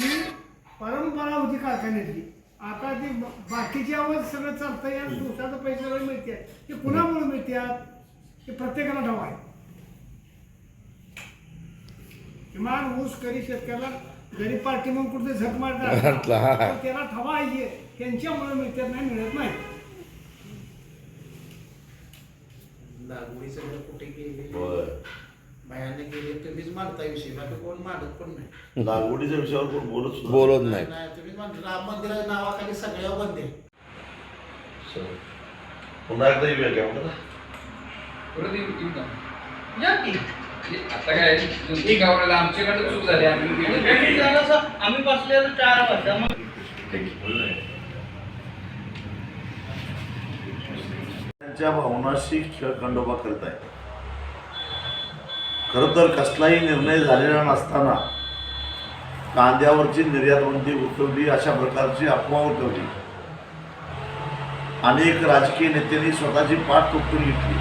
ही परंपरा होती कारखान्यातली. आता ती बाकीच्यावर सगळं चालतंय आणि दिवसाचं पैसे सगळे मिळते ते कुणामुळे मिळतात? ते प्रत्येकाला ठाव आहे. किमान ऊस करी शेतकऱ्याला गरीब पार्टी म्हणून कुठे झक मारतात. त्याला ठवा आहे त्यांच्यामुळे मिळतात नाही मिळत नाही. लागवडी सगळं कुठे गेले? बायाने गेले तुम्हीच मानता विषय. बाकी कोण मानत पण नाही. लागवडीच्या विषयावर कोण बोलत सुद्धा बोलत नाही. नाही. तुम्हीच म्हणता राम मंदिराच्या नावाखाली सगळ्या बंद आहे चला. पुन्हा एकदा येऊया काय म्हणतात परत येऊ येऊ का? आता काय आमच्याकडे चूक झाली. आम्ही आम्ही बसलेलो चार वाजता. मग त्यांच्या भावनाशी खेळ खंडोबा करत आहे खरं तर कसलाही निर्णय झालेला नसताना कांद्यावरची निर्यातबंदी उठवली अशा प्रकारची अफवा उठवली अनेक राजकीय नेत्यांनी स्वतःची पाठ तुटून घेतली?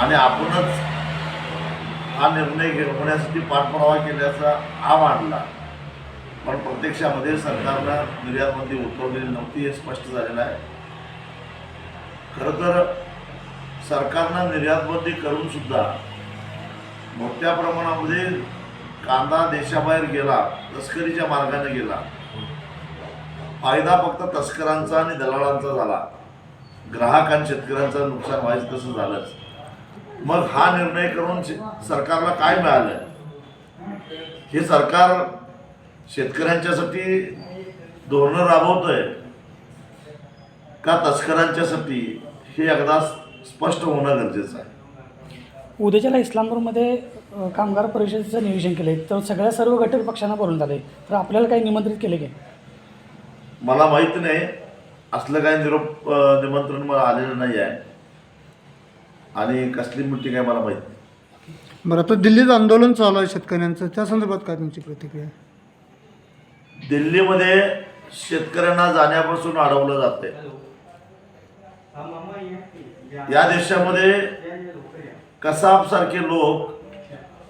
आणि आपणच हा निर्णय घेण्यासाठी पाठपुरावा केल्याचा हा मांडला पण प्रत्यक्षामध्ये सरकारनं निर्यातबंदी उतरवलेली उठवलेली नव्हती हे स्पष्ट झालेलं आहे. खरं तर सरकारनं निर्यातबंदी करूनसुद्धा मोठ्या प्रमाणामध्ये कांदा देशाबाहेर गेला तस्करीच्या मार्गाने गेला. फायदा फक्त तस्करांचा आणि दलालांचा झाला. ग्राहक आणि शेतकऱ्यांचं नुकसान व्हायचं तसं झालंच. मग हा निर्णय करून सरकारला काय मिळालं? हे सरकार शेतकऱ्यांच्यासाठी धोरणं राबवतंय का तस्करांच्यासाठी? हे एकदा स्पष्ट होणं गरजेचं आहे. उद्याच्याला इस्लामपूरमध्ये कामगार परिषदेचं नियोजन केलं आहे तर सगळ्या सर्व घटक पक्षांना बोलून आहे तर आपल्याला काही निमंत्रित केले की? मला माहीत नाही. असलं काही निरोप निमंत्रण मला आलेलं नाही आहे. आणि कसली मिटिंग आहे मला माहीत नाही. बरं आता दिल्लीत आंदोलन चालू आहे शेतकऱ्यांचं. त्या संदर्भात काय तुमची प्रतिक्रिया दिल्लीमध्ये शेतकऱ्यांना जाण्यापासून अडवलं जाते या देशामध्ये कसाब सारखे लोक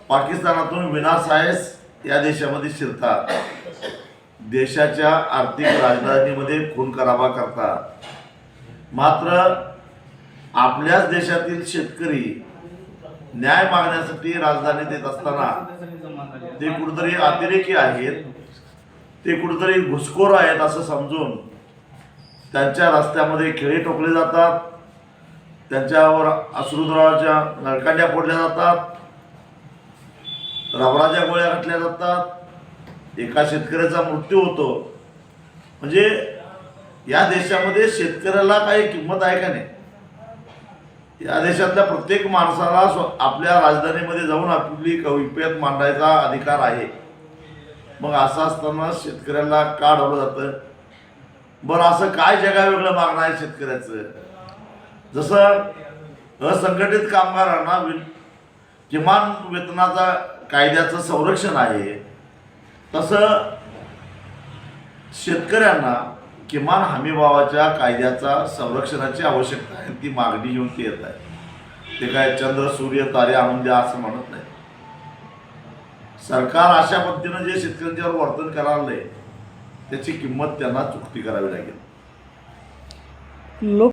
पाकिस्तानातून विनासायस या देशामध्ये शिरतात. देशाच्या आर्थिक राजधानीमध्ये खून खराबा करतात. मात्र आपल्याच देशातील शेतकरी न्याय मागण्यासाठी राजधानी देत असताना ते कुठेतरी अतिरेकी आहेत ते कुठेतरी घुसखोर आहेत असं समजून त्यांच्या रस्त्यामध्ये खेळे टोकले जातात. त्यांच्यावर अश्रुद्रावाच्या नळकांड्या फोडल्या जातात. रबराच्या गोळ्या घातल्या जातात. एका शेतकऱ्याचा मृत्यू होतो. म्हणजे या देशामध्ये शेतकऱ्याला काही किंमत आहे का नाही? या देशातल्या प्रत्येक माणसाला स्व आपल्या राजधानीमध्ये जाऊन आपली कविपेत मांडायचा अधिकार आहे. मग असं असताना शेतकऱ्याला का ढवलं जातं? बरं असं काय जगा वेगळं मागणं आहे शेतकऱ्याचं? जसं असंघटित कामगारांना वि किमान वेतनाचा कायद्याचं संरक्षण आहे तसं शेतकऱ्यांना किमान हमीभावाच्या कायद्याचा संरक्षणाची आवश्यकता आहे ती मागणी घेऊन ते येत आहे. ते काय चंद्र सूर्य तारे आणून द्या असं म्हणत नाही. सरकार अशा पद्धतीनं जे शेतकऱ्यांच्यावर वर्तन करायला त्याची किंमत त्यांना चुकती करावी लागेल. लोक